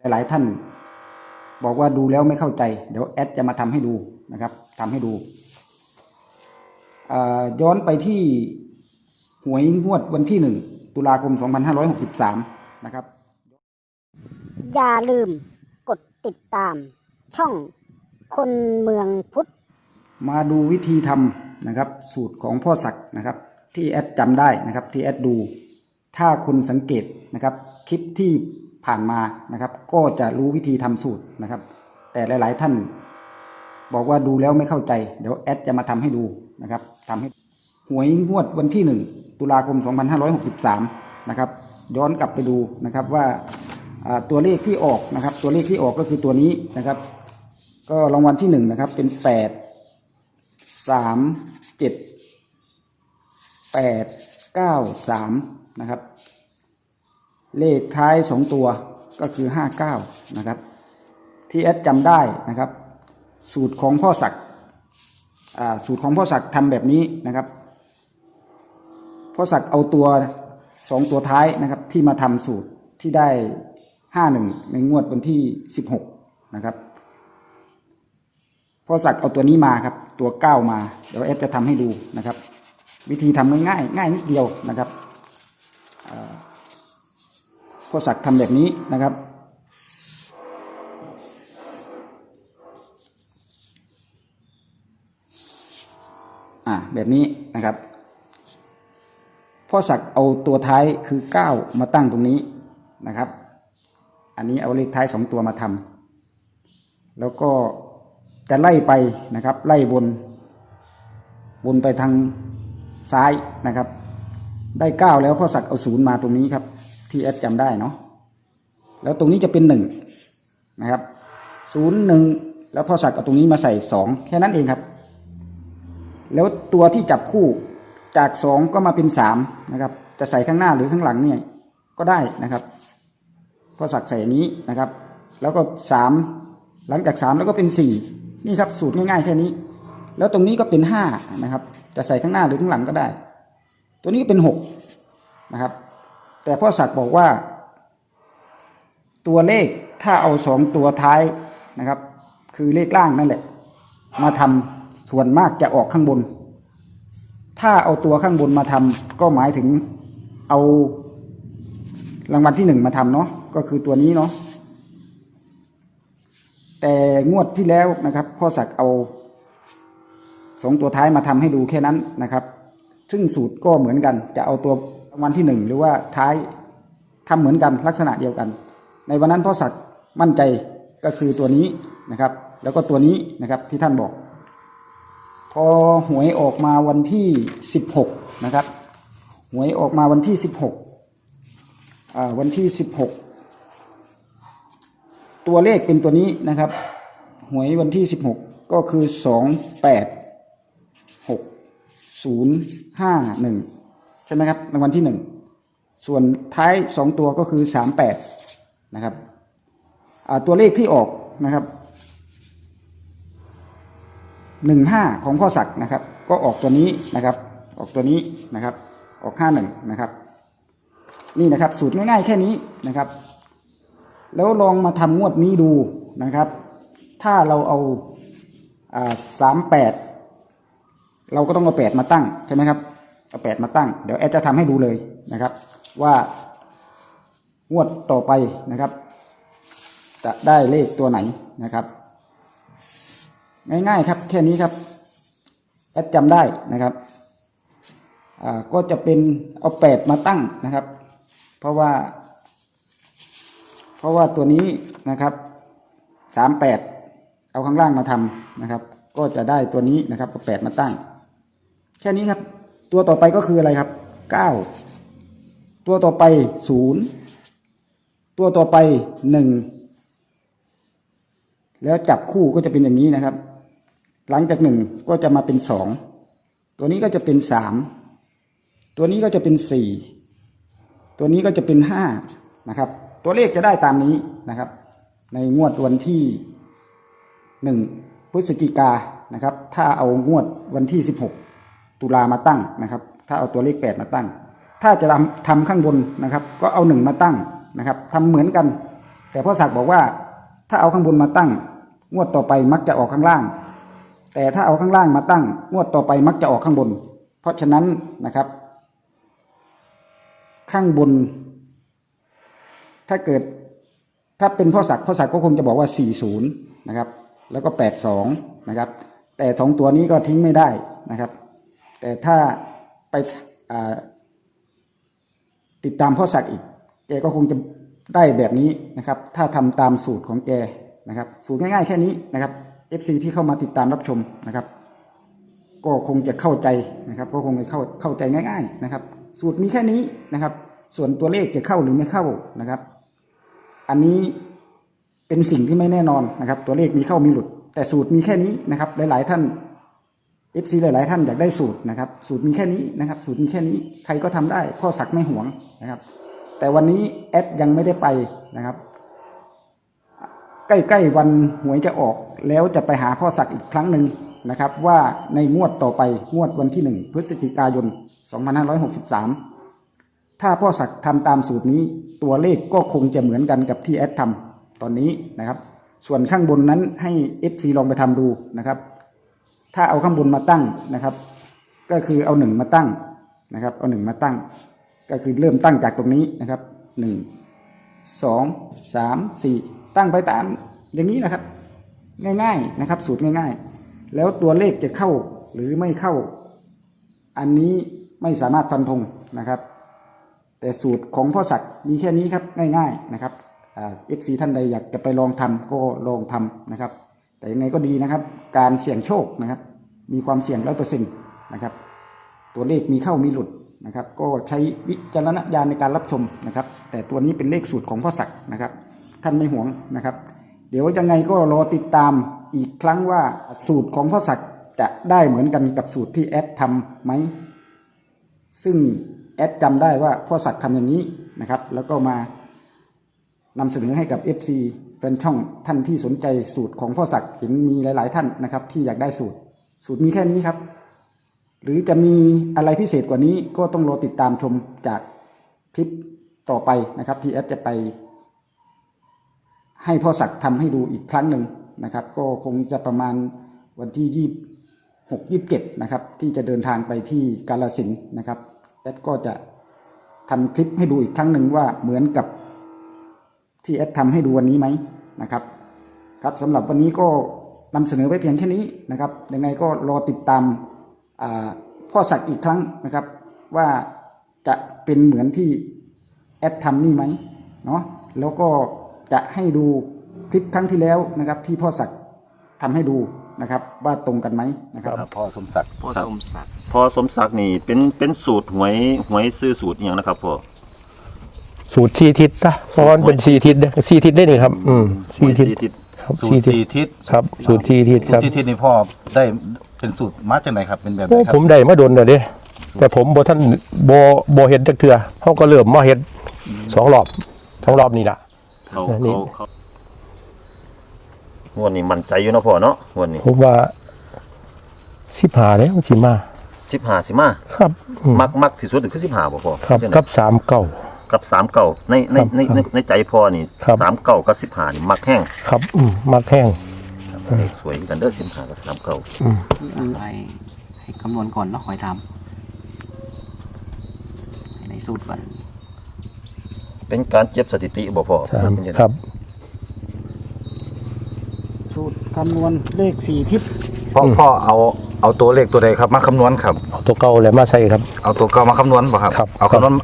หลาย ๆ ท่าน บอกว่าดูแล้วไม่เข้าใจ เดี๋ยวแอดจะมาทำให้ดูนะครับทำให้ดูอ่าย้อนไปที่หวยงวดวันที่หนึ่งตุลาคม 2563 นะครับ อย่าลืมกดติดตามช่องคนเมืองพุทธ มาดูวิธีทำนะครับ สูตรของพ่อศักดิ์นะครับ ที่แอดจำได้นะครับ ที่แอดดู ถ้าคุณสังเกตนะครับ คลิปที่ ผ่านมานะครับ ก็จะรู้วิธีทำสูตรนะครับ แต่หลาย ๆ ท่าน บอกว่าดูแล้วไม่เข้าใจ เดี๋ยวแอดจะมาทำให้ดูนะครับทำให้หวยงวดวันที่หนึ่งตุลาคม 2563 นะครับ ย้อนกลับไปดูนะครับว่าอ่าตัวเลขที่ออกนะครับ ตัวเลขที่ออกก็คือตัวนี้นะครับ ก็รางวัลที่หนึ่งนะครับ เป็นแปดสามเจ็ดแปดเก้าสามนะครับ เลขท้ายสองตัวก็คือห้าเก้านะครับ ที่แอดจำได้นะครับ สูตรของพ่อศักดิ์สูตรของพ่อศักดิ์ทำแบบนี้นะครับ พ่อศักดิ์เอาตัวสองตัวท้ายนะครับที่มาทำสูตรที่ได้ห้าหนึ่งในงวดวันที่สิบหกนะครับ พ่อศักดิ์เอาตัวนี้มาครับ ตัวเก้ามา เดี๋ยวแอดจะทำให้ดูนะครับ วิธีทำง่ายง่ายนิดเดียวนะครับ พ่อศักดิ์ทำแบบนี้นะครับ อ่าแบบนี้นะครับ พ่อศักดิ์เอาตัวท้ายคือเก้ามาตั้งตรงนี้นะครับ อันนี้เอาเลขท้ายสองตัวมาทำแล้วก็จะไล่ไปนะครับ ไล่บน บนไปทางซ้ายนะครับ ได้เก้าแล้วพ่อศักดิ์เอาศูนย์มาตรงนี้ครับ ที่แอดจำได้เนาะแล้วตรงนี้จะเป็นหนึ่งนะครับศูนย์หนึ่งแล้วพ่อศักเอาตรงนี้มาใส่สองแค่นั้นเองครับ แล้วตัวที่จับคู่จากสองก็มาเป็นสามนะครับจะใส่ข้างหน้าหรือข้างหลังเนี่ยก็ได้นะครับพ่อศักใส่อย่างนี้นะครับ แล้วก็สามหลังจากสามแล้วก็เป็นสี่นี่ครับสูตรง่ายๆแค่นี้ แล้วตรงนี้ก็เป็นห้านะครับ จะใส่ข้างหน้าหรือข้างหลังก็ได้ ตัวนี้ก็เป็นหกนะครับ แต่พ่อศักดิ์บอกว่า ตัวเลขถ้าเอาสองตัวท้ายนะครับ คือเลขล่างนั่นแหละ มาทำส่วนมากจะออกข้างบน ถ้าเอาตัวข้างบนมาทำก็หมายถึงเอารางวัลที่หนึ่งมาทำเนาะก็คือตัวนี้เนาะแต่งวดที่แล้วนะครับพ่อศักดิ์เอาสองตัวท้ายมาทำให้ดูแค่นั้นนะครับ ซึ่งสูตรก็เหมือนกัน จะเอาตัว วัลที่หนึ่งหรือว่าท้ายทำเหมือนกันลักษณะเดียวกัน ในวันนั้นพ่อศักดิ์มั่นใจก็คือตัวนี้นะครับ แล้วก็ตัวนี้นะครับที่ท่านบอก พอหวยออกมาวันที่สิบหกนะครับ หวยออกมาวันที่สิบหกวันที่สิบหกตัวเลขเป็นตัวนี้นะครับ หวยวันที่สิบหกก็คือสองแปดหกศูนย์ห้าหนึ่ง ช่ไหมครับรางวัลที่หนึ่งส่วนท้ายสองตัวก็คือสามแปดนะครับตัวเลขที่ออกนะครับหนึ่งห้าของพ่อศักดิ์นะครับ ก็ออกตัวนี้นะครับ ออกตัวนี้นะครับ ออกห้าหนึ่งนะครับ นี่นะครับสูตรง่ายๆแค่นี้นะครับ แล้วลองมาทำงวดนี้ดูนะครับ ถ้าเราเอาสามแปดเราก็ต้องเอาแปดมาตั้งใช่ไหมครับ เอาแปดมาตั้ง เดี๋ยวแอดจะทำให้ดูเลยนะครับ ว่างวดต่อไปนะครับ จะได้เลขตัวไหนนะครับ ง่ายๆครับแค่นี้ครับแอดจำได้นะครับอ่าก็จะเป็นเอาแปดมาตั้งนะครับ เพราะว่า เพราะว่าตัวนี้นะครับสามแปดเอาข้างล่างมาทำนะครับ ก็จะได้ตัวนี้นะครับเอาแปดมาตั้ง แค่นี้ครับ ตัวต่อไปก็คืออะไรครับเก้าตัวต่อไปศูนย์ตัวต่อไปหนึ่งแล้วจับคู่ก็จะเป็นอย่างนี้นะครับ หลังจากหนึ่งก็จะมาเป็นสองตัวนี้ก็จะเป็นสามตัวนี้ก็จะเป็นสี่ตัวนี้ก็จะเป็นห้านะครับ ตัวเลขจะได้ตามนี้นะครับ ในงวดวันที่หนึ่งพฤศจิกานะครับ ถ้าเอางวดวันที่สิบหก ตุลามาตั้งนะครับ ถ้าเอาตัวเลขแปดมาตั้ง ถ้าจะทำทำข้างบนนะครับ ก็เอาหนึ่งมาตั้งนะครับทำเหมือนกัน แต่พ่อศักดิ์บอกว่าถ้าเอาข้างบนมาตั้ง งวดต่อไปมักจะออกข้างล่าง แต่ถ้าเอาข้างล่างมาตั้ง งวดต่อไปมักจะออกข้างบน เพราะฉะนั้นนะครับ ข้างบน ถ้าเกิดถ้าเป็นพ่อศักดิ์พ่อศักดิ์ก็คงจะบอกว่า 40 นะครับ แล้วก็ 82 นะครับ แต่สองตัวนี้ก็ทิ้งไม่ได้นะครับ แต่ถ้าไปติดตามพ่อศักดิ์อีก แกก็คงจะได้แบบนี้นะครับ ถ้าทำตามสูตรของแกนะครับ สูตรง่ายๆแค่นี้นะครับ FC ที่เข้ามาติดตามรับชมนะครับ ก็คงจะเข้าใจนะครับ ก็คงจะเข้าเข้าใจง่าย ๆนะครับ สูตรมีแค่นี้นะครับ ส่วนตัวเลขจะเข้าหรือไม่เข้านะครับ อันนี้เป็นสิ่งที่ไม่แน่นอนนะครับ ตัวเลขมีเข้ามีหลุด แต่สูตรมีแค่นี้นะครับ หลาย ๆ ท่าน FC หลาย ๆ ท่านอยากได้สูตรนะครับ สูตรมีแค่นี้นะครับ สูตรมีแค่นี้ใครก็ทำได้พ่อศักดิ์ไม่หวงนะครับ แต่วันนี้แอดยังไม่ได้ไปนะครับ ใกล้ๆวันหวยจะออก แล้วจะไปหาพ่อศักดิ์อีกครั้งหนึ่งนะครับ ว่าในงวดต่อไปงวดวันที่ 1 พฤศจิกายน 2563 ถ้าพ่อศักดิ์ทำตามสูตรนี้ตัวเลขก็คงจะเหมือนกันกับที่แอดทำตอนนี้นะครับ ส่วนข้างบนนั้นให้ FC ลองไปทำดูนะครับ ถ้าเอาข้างบนมาตั้งนะครับ ก็คือเอาหนึ่งมาตั้งนะครับ เอาหนึ่งมาตั้ง ก็คือเริ่มตั้งจากตรงนี้นะครับหนึ่งสองสามสี่ตั้งไปตามอย่างนี้นะครับ ง่ายๆนะครับ สูตรง่ายๆ แล้วตัวเลขจะเข้าหรือไม่เข้า อันนี้ไม่สามารถฟันธงนะครับ แต่สูตรของพ่อศักดิ์มีแค่นี้ครับง่าย ๆนะครับเอฟซีท่านใดอยากจะไปลองทำก็ลองทำนะครับ แต่ยังไงก็ดีนะครับ การเสี่ยงโชคนะครับ มีความเสี่ยงร้อยเปอร์เซ็นต์นะครับ ตัวเลขมีเข้ามีหลุดนะครับ ก็ใช้วิจารณญาณในการรับชมนะครับ แต่ตัวนี้เป็นเลขสูตรของพ่อศักดิ์นะครับ ท่านไม่ห่วงนะครับ เดี๋ยวยังไงก็รอติดตามอีกครั้งว่าสูตรของพ่อศักดิ์จะได้เหมือนกันกับสูตรที่แอดทำไหม ซึ่งแอดจำได้ว่าพ่อศักดิ์ทำอย่างนี้นะครับ แล้วก็มานำเสนอให้กับ FC แฟนช่องท่านที่สนใจสูตรของพ่อศักดิ์เห็นมีหลาย ๆ ท่านนะครับ ที่อยากได้สูตร สูตรมีแค่นี้ครับ หรือจะมีอะไรพิเศษกว่านี้ก็ต้องรอติดตามชมจากคลิปต่อไปนะครับ ที่แอดจะไป ให้พ่อศักดิ์ทำให้ดูอีกครั้งหนึ่งนะครับ ก็คงจะประมาณวันที่ยี่หกยี่สิบเจ็ดนะครับ ที่จะเดินทางไปที่กาลสินนะครับแอดก็จะทำคลิปให้ดูอีกครั้งหนึ่งว่าเหมือนกับ ที่แอดทำให้ดูวันนี้ไหมนะครับ ครับสำหรับวันนี้ก็นำเสนอไว้เพียงแค่นี้นะครับยังไงก็รอติดตามอ่าพ่อศักดิ์อีกครั้งนะครับ ว่าจะเป็นเหมือนที่แอดทำนี่ไหมเนาะแล้วก็จะให้ดูคลิปครั้งที่แล้วนะครับ ที่พ่อศักดิ์ทำให้ดูนะครับว่าตรงกันไหมนะครับครับพ่อสมศักดิ์พ่อสมศักดิ์พ่อสมศักดิ์นี่เป็นเป็นสูตรหวยหวยซื้อสูตรอหย่างนะครับพ่อ สูตรสี่ทิศซะเพราะว่ามันเป็นสี่ทิศนะสี่ทิศได้นี่ครับ อืมหวยสี่ทิศ สี่ทิศครับสูตสี่รทิศสี่ทิศครับสูตรสี่ทิศสูคตรัรบที่ทิศนี่พ่อได้เป็นสูตรมาจากไหนครับเป็นแบบไหโอ้นครับผมได้มาโดนแล้วเด้แต่ผมบ่ท่านบ่บ่เฮ็ดจักเทื่อเฮาก็เริ่มมาเฮ็ดสองรอบสองรอบนี่ล่ะ เขานี่เขาเขางวดนี้มั่นใจอยู่เนาะพ่อเนาะงวดนี้ผมว่า15แล้วสิมา สิบห้าสิมาครับอืมมักมักที่สุดคือสิบห้าบ่พ่อครับใช่ไหมกับสามเก้ากับสามเก่าในในครับในในในใจพ่อนี่ครับ สามเก่ากับสิบห้านี่มักแห้งครับอืมมักแห้งเลขสวยกันเด้อสิบห้ากับสามเก่าให้ให้คำนวณก่อนแล้วค่อยทำให้ในสูตรก่อน เป็นการเจ็บสถิติบ่พ่อสามเป็นจังไดครับ สูตรคำนวณเลขสี่ทิศพ่อพ่อเอาเอาตัวเลขตัวใดครับมาคำนวณครับ เอาตัวเก่าแล้วมาใส่ครับ เอาตัวเก่ามาคำนวณป่ะครับ ครับเอาคำนวณ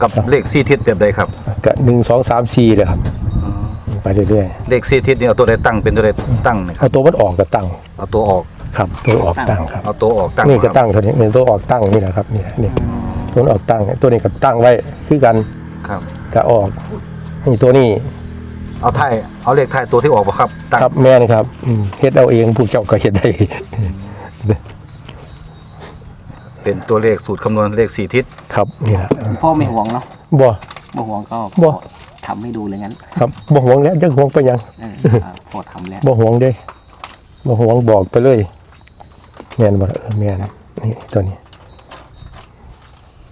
กับเลขสี่ทิศแบบใดครับก็1 2 3 4เลยครับ ไปเรื่อยเลขสี่ทิศนี่เอาตัวใดตั้งเป็นตัวใดตั้งนะๆครัเอาบตัวมันออกก็ตั้งเอาตัวออกครับ ตัวออกตั้งครับ เอาตัวออกตั้งนี่ก็ครับตั้งเท่านี้นี่ตัวออกตั้งนี่แหละครับนี่นี่ตัวออกตั้งตัวนี้ก็ตั้งไว้คือกันครับ ก็ออกนี่ตัวนี้เอาไทายเอาเลขไทายตัวที่ออกป่ะครับตั้งครับแม่นครับอืมเฮ็ดเอาเองผู้เจ้าก็เฮ็ดได้ เป็นตัวเลขสูตรคำนวณเลขสี่ทิศ ครับนี่แหละพ่อไม่ห่วงเนาะบ่บ่ห่วงก็บ่ทำให้ดูเลยงั้น ครับบ่หวงแล้วจะหวงไปหยังเอออ่าพอทำแล้วบ่หวงเด้บ่หวงบอกไปเลยแม่นบ่ล่ะเออแม่นนี่ตัวนี้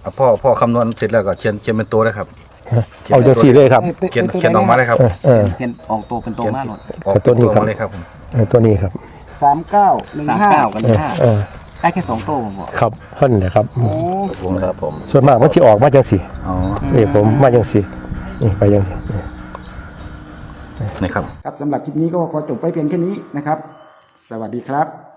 เอาพ่อพ่อคำนวณเสร็จแล้วก็เขียนเขียนเป็นตัวได้ครับคเอาจังสี่เลยครับเขียนเขียนออกมาเลยครับเออเออเขียนออกตัวเป็นตัวมากหมดออกตัวนี้ครับมาเลยครับผมเออตัวนี้ครับสามเก้าหนึ่งสามห้าเก้ากับหเอนึ่องห้าเออ ได้แค่สองตัวผมบอกครับเพิ่นเลยครับ โอ้ผมครับผมส่วนมากมันสิออกมาจังสี่อ๋อนี่ผมมาจังสี่นี่ไปจังสี่นี่ครับ ครับสำหรับคลิปนี้ก็ขอจบไว้เพียงแค่นี้นะครับ สวัสดีครับ